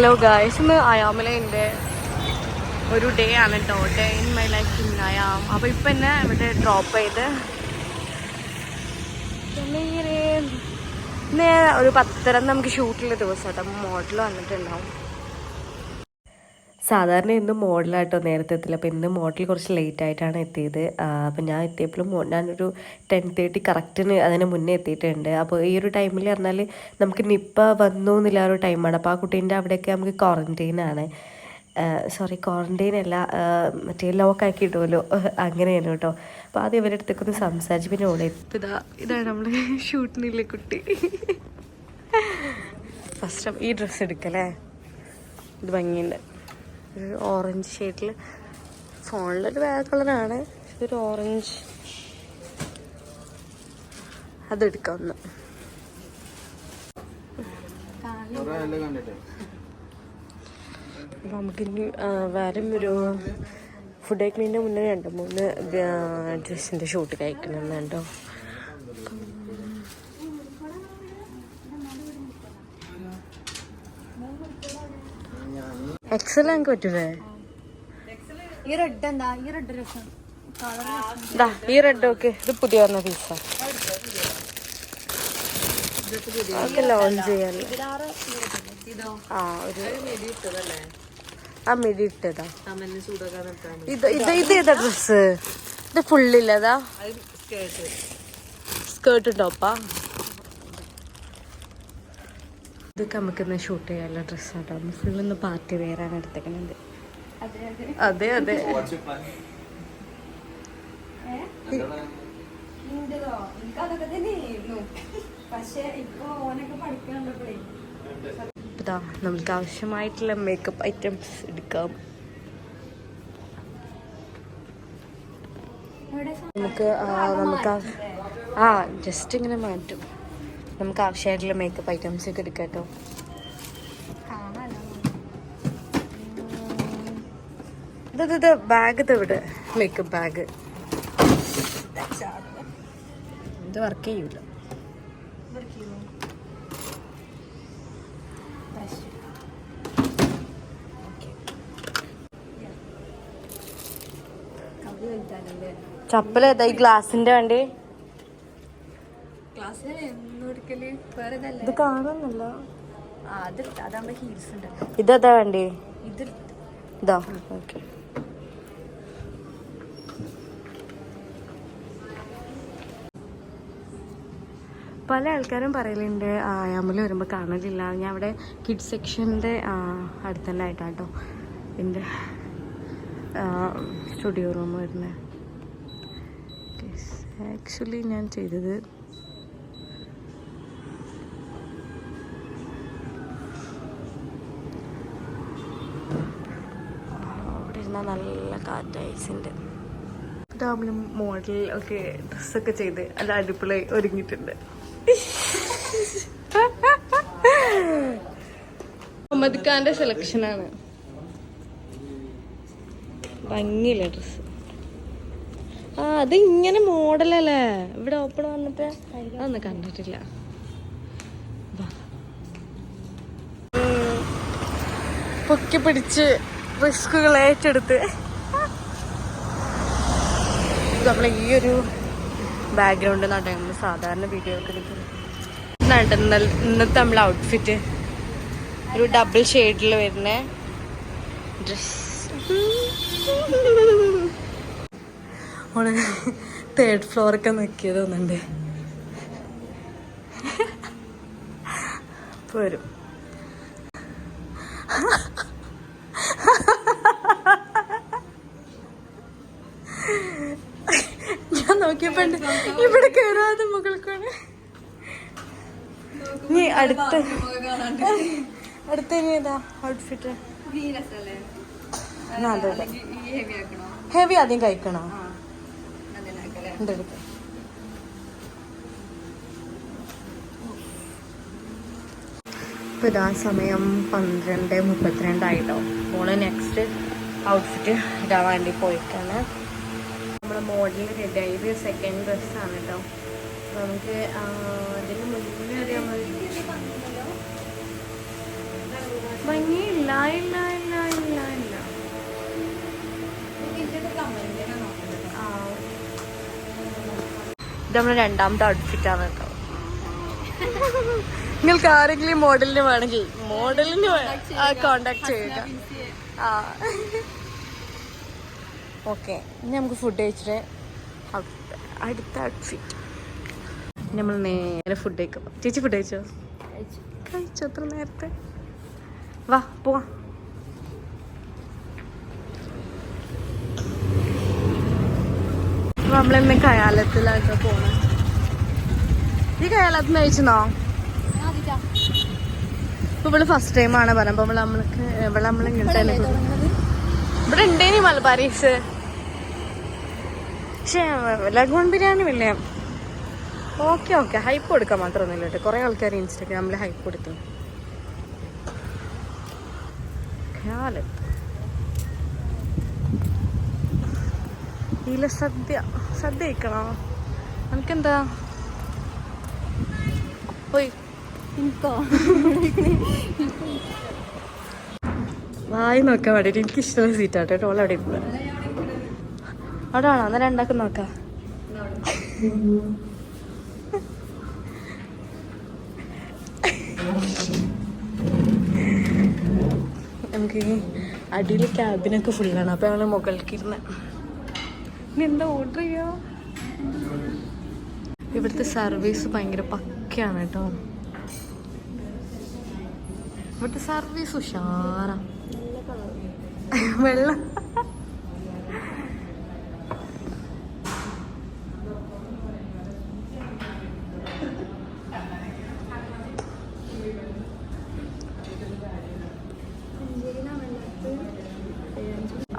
Hello guys ഇന്ന് അയാമലേന്റെ ഒരു day ആണ് കേട്ടോ day in my life in I am. അപ്പോൾ ഇപ്പം എന്നെ ഇവിടെ ഡ്രോപ്പ് ചെയ്ത് ഒരു പത്തരം നമുക്ക് ഷൂട്ടുള്ള ദിവസം കേട്ടോ മോഡൽ വന്നിട്ടുണ്ടാവും. സാധാരണ ഇന്ന് മോഡലായിട്ടോ നേരത്തെ എത്തില്ല. അപ്പോൾ ഇന്ന് മോഡൽ കുറച്ച് ലേറ്റ് ആയിട്ടാണ് എത്തിയത്. അപ്പോൾ ഞാൻ എത്തിയപ്പോഴും ഞാനൊരു ടെൻ തേർട്ടി കറക്റ്റിന് അതിന് മുന്നേ എത്തിയിട്ടുണ്ട്. അപ്പോൾ ഈ ഒരു ടൈമിൽ പറഞ്ഞാൽ നമുക്ക് നിപ്പ വന്നു എന്നുള്ള ഒരു ടൈമാണ് അപ്പോൾ ആ കുട്ടീന്റെ അവിടെയൊക്കെ നമുക്ക് ക്വാറന്റൈനാണ് സോറി ക്വാറന്റൈൻ അല്ല മറ്റേ ലോക്കാക്കി ഇടുമല്ലോ അങ്ങനെയാണ് കേട്ടോ അപ്പോൾ ആദ്യം ഇവരുടെ അടുത്തേക്ക് ഒന്ന് സംസാരിച്ച് പിന്നെ ഓടെ ഇതാ ഇതാണ് നമ്മൾ ഷൂട്ടിനില്ലേ കുട്ടി. ഫസ്റ്റ് ഈ ഡ്രസ്സ് എടുക്കല്ലേ? ഇത് ഭംഗിയുണ്ട്. ഒരു ഓറഞ്ച് ഷെയ്ഡിൽ ഫോണിലൊരു വേറെ കളറാണ് ഒരു ഓറഞ്ച് അതെടുക്കാം ഒന്ന്. അപ്പം നമുക്കിനി വേറെ ഒരു ഫുഡ് കഴിക്കുന്നതിന്റെ മുന്നേ രണ്ട് മൂന്ന് ഡ്രസ്സിന്റെ ഷൂട്ട് കഴിക്കണമെന്നുണ്ടോ എക്സൽ പറ്റൂലേ? ഈ റെഡ് എന്താ? ഈ റെഡ് രസം. ഈ റെഡ് ഓക്കെ ഇത് പുതിയ വന്ന പീസാ അതൊക്കെ ലോഞ്ച് ചെയ്യാല്ലോ ആ ഒരു ആ മിടി ഇട്ടതാ. ഇത് ഇത് ഇത് ഏതാ ഡ്രസ് ഇത് ഫുള്ളില്ലതാ സ്കേർട്ട് ടോപ്പാ ഇതൊക്കെ നമുക്കിന്ന് ഷൂട്ട് ചെയ്യാനുള്ള ഡ്രസ്സാട്ടോ ഫുള്ളൊന്ന് പാർട്ടി വെയറാണ് എടുത്തേക്കുന്നത് അതെ അതെ. ഇതാ നമുക്ക് ആവശ്യമായിട്ടുള്ള മേക്കപ്പ് ഐറ്റംസ് എടുക്കാം. നമുക്ക് നമുക്ക് ആ- ആ ജസ്റ്റ് ഇങ്ങനെ മാറ്റും. നമുക്ക് ആവശ്യമായിട്ടുള്ള മേക്കപ്പ് ഐറ്റംസ് ഒക്കെ എടുക്കാം കേട്ടോ. ഇത് ബാഗ് ഇവിടെ മേക്കപ്പ് ബാഗ് ഇത് വർക്ക് ചെയ്യൂല. ഈ ഗ്ലാസിന്റെ വേണ്ടി ക്ലാസ്സിൽ എന്നും എടുക്കൽ വേറെ ഇതല്ലേ ഇത് കാണുന്നില്ല. ഇതാ വേണ്ടേ? ഇത് ഓക്കെ. പല ആൾക്കാരും പറയലുണ്ട് അമ്മൽ വരുമ്പോൾ കാണലില്ല. ഞാൻ അവിടെ കിഡ് സെക്ഷന്റെ അടുത്ത് തന്നെ ആയിട്ടാട്ടോ എന്റെ സ്റ്റുഡിയോ റൂം വരുന്നത് ആക്ച്വലി ഞാൻ ചെയ്തത് അവിടെ നല്ല കാറ്റ് ഐസിന്റെ രാവിലെ മോഡൽ ഒക്കെ ഡ്രസ്സൊക്കെ ചെയ്ത് അല്ല അടിപൊളി ഒരുങ്ങിയിട്ടുണ്ട്. മുഹമ്മദ് ഖാന്റെ സെലക്ഷനാണ് ഭംഗിയില്ല ഡ്രസ് ആ അത് ഇങ്ങനെ മോഡലല്ലേ ഇവിടെ ഓപ്പൺ വന്നിട്ട് അതൊന്നും കണ്ടിട്ടില്ല. പൊക്കി പിടിച്ച് റിസ്കുകൾ ഏറ്റെടുത്ത്. നമ്മൾ ഈ ഒരു ബാക്ക്ഗ്രൗണ്ട് നടക്കുന്നത് സാധാരണ വീഡിയോ നടന്ന ഇന്നത്തെ നമ്മളെ ഔട്ട്ഫിറ്റ് ഒരു ഡബിൾ ഷെയ്ഡിൽ വരുന്ന ഡ്രസ് തേർഡ് ഫ്ലോറൊക്കെ നോക്കിയത് പോരും ഞാൻ നോക്കിയപ്പോ ഉണ്ട് ഇവിടെ കയറാതെ മുകൾക്കാണ് നീ അടുത്ത അടുത്ത ഇനി ഏതാ ഔട്ട്ഫിറ്റ് അതെ ഹെവി ആദ്യം കഴിക്കണോ? ഇപ്പം ഇതാ സമയം പന്ത്രണ്ട് മുപ്പത്തിരണ്ടായിട്ടോ മോൾ നെക്സ്റ്റ് ഔട്ട്ഫിറ്റ് ഇടാൻ വേണ്ടി പോയിട്ടാണ്. നമ്മുടെ മോഡൽ റെഡി ആയത് സെക്കൻഡ് ഡ്രസ്സാണ് കേട്ടോ നമുക്ക് അതിന് മുന്നേ അറിയാൻ ഭംഗിയില്ല ഇല്ല ഇല്ല ഇല്ല ഇല്ല. ആ. ഇത് നമ്മുടെ രണ്ടാമത്തെ ഔട്ട്ഫിറ്റ് ആണ് കേട്ടോ നിങ്ങൾക്ക് ആരെങ്കിലും മോഡലിന് വേണമെങ്കിൽ മോഡലിന് കോണ്ടാക്ട് ചെയ്യുക. ആ. ഓക്കെ ഇനി നമുക്ക് ഫുഡ് കഴിച്ചിട്ട് അടുത്ത ഔട്ട്ഫിറ്റ് നമ്മൾ നേരെ ഫുഡ് കഴിക്കും. ചേച്ചി ഫുഡ് കഴിച്ചോ? കഴിച്ചോ. അത്ര നേരത്തെ. വാ പോവാ. നമ്മളിന്ന് കയാലത്തിലാട്ടോ പോണ. ഈ കയാലത്ത് കഴിച്ചെന്നോ? ഇപ്പൊ ഇവൾ ഫസ്റ്റ് ടൈം ആണ് പറയുമ്പോ നമ്മൾ നമ്മൾക്ക് ഇവിടെ നമ്മൾ ഇങ്ങോട്ട് ഇവിടെ ഉണ്ടേനി മലബാരീസ് പക്ഷേ ലഗോൺ ബിരിയാണി ഇല്ലേ ഓക്കെ ഓക്കെ. ഹൈപ്പ് കൊടുക്കാൻ മാത്രമൊന്നുമില്ല കേട്ടോ. കുറേ ആൾക്കാർ ഇൻസ്റ്റാഗ്രാമിൽ ഹൈപ്പ് കൊടുത്തു. ഇല്ല ഇതിലെ സദ്യ. സദ്യ കഴിക്കണോ? നമുക്കെന്താ പോയി. വായി നോക്കാൻ വേണ്ടിയിട്ട് എനിക്ക് ഇഷ്ടമുള്ള സീറ്റാട്ടോ. കേട്ടോ അവിടെ ഇപ്പോൾ അവിടെ ആണോ? അന്നേരം രണ്ടാക്കും നോക്കാം. നമുക്ക് അടിയിൽ ക്യാബിനൊക്കെ ഫുള്ളാണ് അപ്പോൾ ഞങ്ങൾ മുകളിലേക്ക് ഇരുന്ന്. ഇനി എന്താ ഓർഡർ ചെയ്യാ? ഇവിടുത്തെ സർവീസ് ഭയങ്കര പക്കയാണ് കേട്ടോ ഇവിടുത്തെ സർവീസ് ഉഷാറാണ് വെള്ളം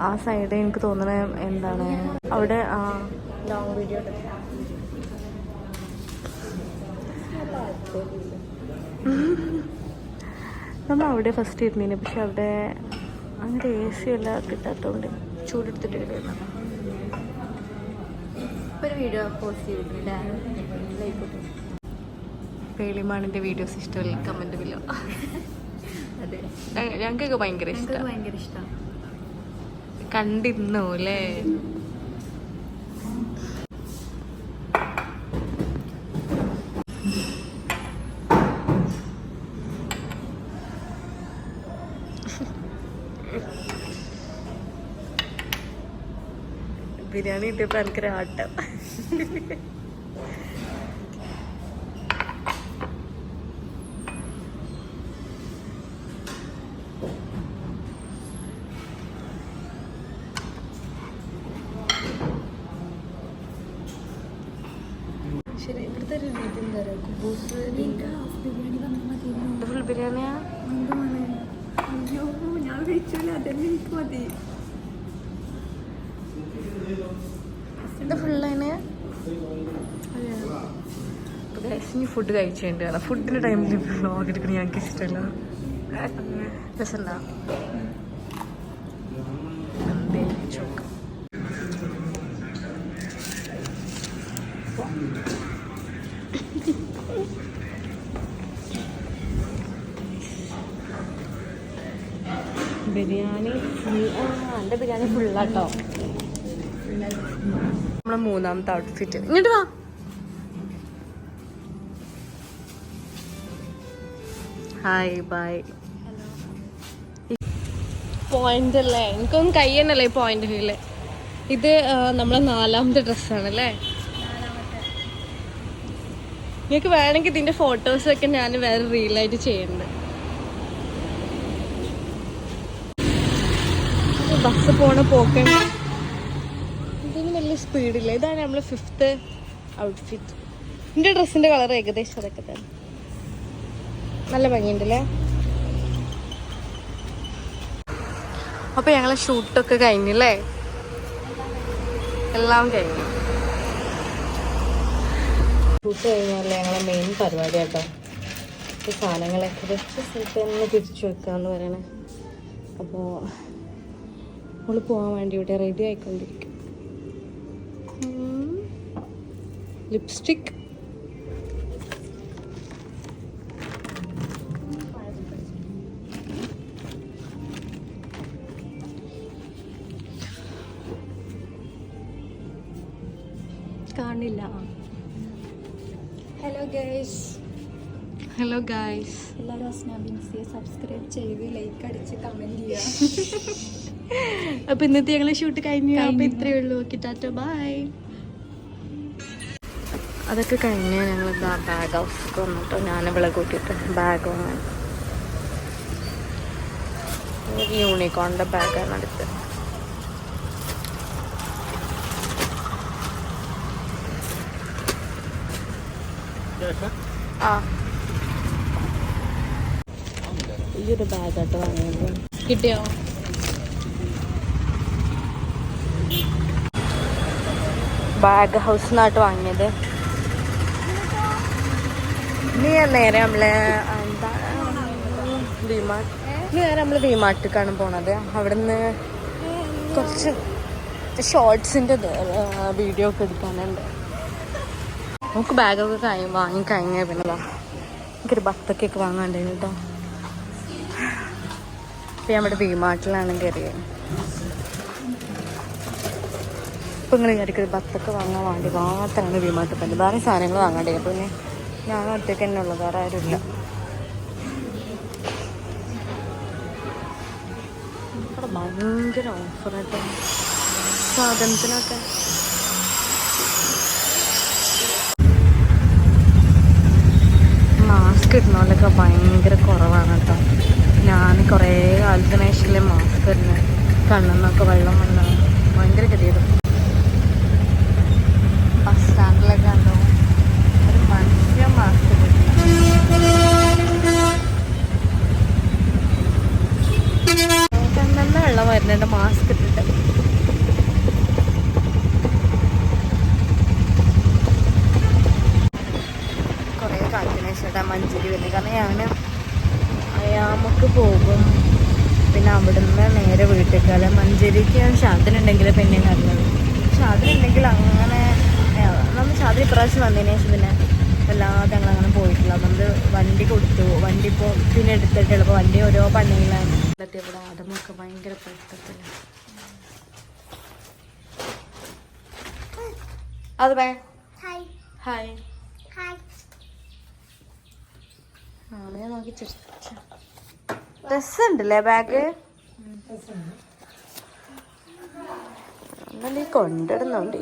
ആ സൈഡ് എനിക്ക് തോന്നണ എന്താണ്? അവിടെ ലോങ് വീഡിയോ നമ്മൾ അവിടെ ഫസ്റ്റ് ഇരുന്നീന് പക്ഷെ അവിടെ അങ്ങനെ എ സി എല്ലാം കിട്ടാത്തതുകൊണ്ട് ചൂടെടുത്തിട്ട് വരുന്ന ഒരു വീഡിയോ പോസ്റ്റ് പേളിമാണിന്റെ വീഡിയോസ് ഇഷ്ടമല്ല? കമന്റ് ബില്ലോ അതെ. ഞങ്ങൾക്കൊക്കെ ഭയങ്കര ഇഷ്ടം. ഭയങ്കര ഇഷ്ടമാണ് കണ്ടിരുന്നു അല്ലേ ബിരിയാണി ഇട്ടിപ്പോ എനിക്കൊരു ശരി ഇവിടുത്തെ ഒരു രീതി എന്താ പറയുക കുബൂസ് ബിരിയാണി വന്നാൽ മതി ഫുൾ ബിരിയാണിയാ? അയ്യോ ഞാൻ കഴിച്ചില്ല അതന്നെ എനിക്ക് മതി. ഇത് ഫുള്ളതിന് ഇനി ഫുഡ് കഴിച്ചിട്ടുണ്ട് കാരണം ഫുഡിന്റെ ടൈമിൽ വ്ളോഗ് എടുക്കണ ഞങ്ങൾക്ക് ഇഷ്ടമല്ല രസമുണ്ടാ? ചോക്ക്. ബിരിയാണി. എന്റെ ബിരിയാണി ഫുള്ളാട്ടോ. നമ്മളെ മൂന്നാമത്തെ ഔട്ട്ഫിറ്റ് ഇങ്ങോട്ട് വാ. ഹായ് ബൈ പോയിന്റ് അല്ലേ? എനിക്കൊന്നും കൈ തന്നെയല്ലേ ഈ പോയിന്റ് കയ്യിൽ ഇത് നമ്മളെ നാലാമത്തെ ഡ്രസ്സാണ് അല്ലേ നിങ്ങൾക്ക് വേണമെങ്കിൽ ഇതിന്റെ ഫോട്ടോസൊക്കെ ഞാൻ വേറെ റീലായിട്ട് ചെയ്യുന്നുണ്ട്. ബസ് പോണ പോക്കണ്ട ഇതിന് വലിയ സ്പീഡില്ല ഇതാണ് നമ്മളെ ഫിഫ്ത്ത് ഔട്ട്ഫിറ്റ് എന്റെ ഡ്രസ്സിന്റെ കളർ ഏകദേശം അതൊക്കെ തന്നെ. നല്ല ഭംഗിയുണ്ടല്ലേ അപ്പൊ ഞങ്ങളെ ഷൂട്ടൊക്കെ കഴിഞ്ഞില്ലേ എല്ലാം കഴിഞ്ഞു. ഫുഡ് കഴിഞ്ഞാലേ ഞങ്ങളെ മെയിൻ പരിപാടി കേട്ടോ ഈ സാധനങ്ങളൊക്കെ വെച്ച് സീറ്റ് തന്നെ തിരിച്ചു എന്ന് പറയണേ. അപ്പോൾ നമ്മൾ പോകാൻ വേണ്ടി ഇവിടെ റെഡി ആയിക്കൊണ്ടിരിക്കും. ലിപ്സ്റ്റിക് കാണില്ല. ഹലോ ഗൈസ് ഹലോ ഗൈസ് എല്ലാവരും അസ്നാബിൻസിയെ സബ്സ്ക്രൈബ് ചെയ്ത് ലൈക്ക് അടിച്ച് കമന്റ് ചെയ്യുക അപ്പൊ ഇന്നത്തെ ഞങ്ങളെ ഷൂട്ട് കഴിഞ്ഞു. അപ്പൊ ഇത്രയേ ഉള്ളൂ. ഓക്കെ ടാറ്റ ബൈ അതൊക്കെ കഴിഞ്ഞ് ഞങ്ങൾ ബാഗ് ഹൗസിലേക്ക് വന്നിട്ടോ ഞാൻ ഇവിടെ കൂട്ടിയിട്ട് ബാഗ് വാങ്ങാൻ യൂണിക്കോണിന്റെ ബാഗാണ് അടുത്ത് ഈ ഒരു ബാഗാട്ടോ വാങ്ങിയത് കിട്ടിയോ? ബാഗ് ഹൗസിനായിട്ട് വാങ്ങിയത്. നീ നേരെ നമ്മൾ എന്താ വിമാട്ട് നീ നേരെ നമ്മൾ വിമാട്ടിക്കാണ് പോണത്. അവിടുന്ന് കുറച്ച് ഷോർട്സിന്റെ വീഡിയോ ഒക്കെ എടുക്കാനുണ്ട്. നമുക്ക് ബാഗൊക്കെ കഴി വാങ്ങി കഴിഞ്ഞ പിന്നെ ദാ എനിക്കൊരു ബത്തക്കൊക്കെ വാങ്ങാണ്ടായിരുന്നു കേട്ടോ ഇപ്പം നമ്മുടെ വിമാട്ടിലാണ് കയറിയത് ഇപ്പം നിങ്ങൾ ഒരു ബത്തൊക്കെ വാങ്ങാൻ വേണ്ടി മാത്രമാണ് വീമാട്ടിൽ പറ്റും വേറെ സാധനങ്ങൾ വാങ്ങണ്ടേ? അപ്പം പിന്നെ ഞാൻ ഒറ്റയ്ക്ക് തന്നെ ഉള്ളത് വേറെ ആരുമില്ല ഭയങ്കര ഓഫറായിട്ട് സാധനത്തിനൊക്കെ മാസ്ക് ഇടുന്നോണ്ടൊക്കെ ഭയങ്കര കുറവാണ് കേട്ടോ. ഞാൻ കുറേ കാലത്തിന് ശേഷമല്ലേ മാസ്ക് ഇടുന്നത് കണ്ണെന്നൊക്കെ വെള്ളം വന്ന ഭയങ്കര ഗതിയത് ബസ് സ്റ്റാൻഡിലൊക്കെ ഉണ്ടോ ഒരു മനുഷ്യൻ മാസ്ക് കണ്ണെന്ന് വെള്ളം വരുന്നുണ്ട് മാസ്ക് ഇട്ടിട്ട് കുറേ കാലത്തിന് ശേഷം ഞാൻ അയാമക്ക് പോകും. പിന്നെ അവിടുന്ന് നേരെ വീട്ടിലേക്കാല മഞ്ചേരിക്ക് ഞാൻ ഷാദിനുണ്ടെങ്കിൽ പിന്നെ കണ്ടത് ഷാദിനുണ്ടെങ്കിൽ അങ്ങനെ നമ്മൾ ഷാദിന് ഇപ്രാവശ്യം വന്നതിന് ശേഷം പിന്നെ വല്ലാതെ ഞങ്ങൾ അങ്ങനെ പോയിട്ടില്ല. നമ്മൾ വണ്ടി കൊടുത്തു. വണ്ടി ഇപ്പോൾ പിന്നെ എടുത്തിട്ടുള്ള ഇപ്പോൾ വണ്ടി ഓരോ പണിയിലാണ് ഇവിടെ അതമൊക്കെ ഭയങ്കര പെട്ടത്തില്ല അത് ഹായ് ഹായ് ആളെ നോക്കി ചിരിച്ച. രസമുണ്ടല്ലേ ബാഗ്? ഒന്നല്ലേ കൊണ്ടിടുന്നുണ്ട്.